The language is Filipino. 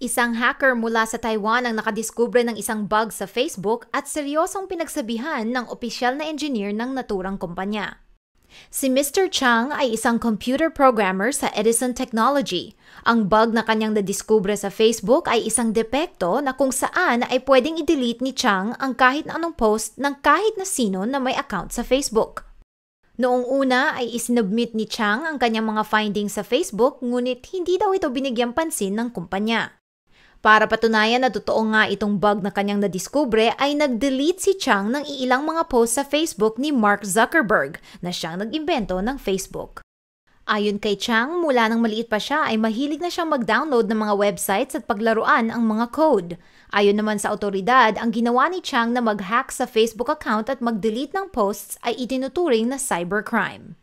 Isang hacker mula sa Taiwan ang nakadiskubre ng isang bug sa Facebook at seryosong pinagsabihan ng opisyal na engineer ng naturang kumpanya. Si Mr. Chang ay isang computer programmer sa Edison Technology. Ang bug na kanyang nadiskubre sa Facebook ay isang depekto na kung saan ay pwedeng i-delete ni Chang ang kahit anong post ng kahit na sino na may account sa Facebook. Noong una ay isinubmit ni Chang ang kanyang mga findings sa Facebook ngunit hindi daw ito binigyang pansin ng kumpanya. Para patunayan na totoo nga itong bug na kanyang nadiskubre ay nag-delete si Chang ng iilang mga post sa Facebook ni Mark Zuckerberg na siyang nag-imbento ng Facebook. Ayon kay Chang, mula nang maliit pa siya ay mahilig na siyang mag-download ng mga websites at paglaruan ang mga code. Ayon naman sa otoridad, ang ginawa ni Chang na mag-hack sa Facebook account at mag-delete ng posts ay itinuturing na cybercrime.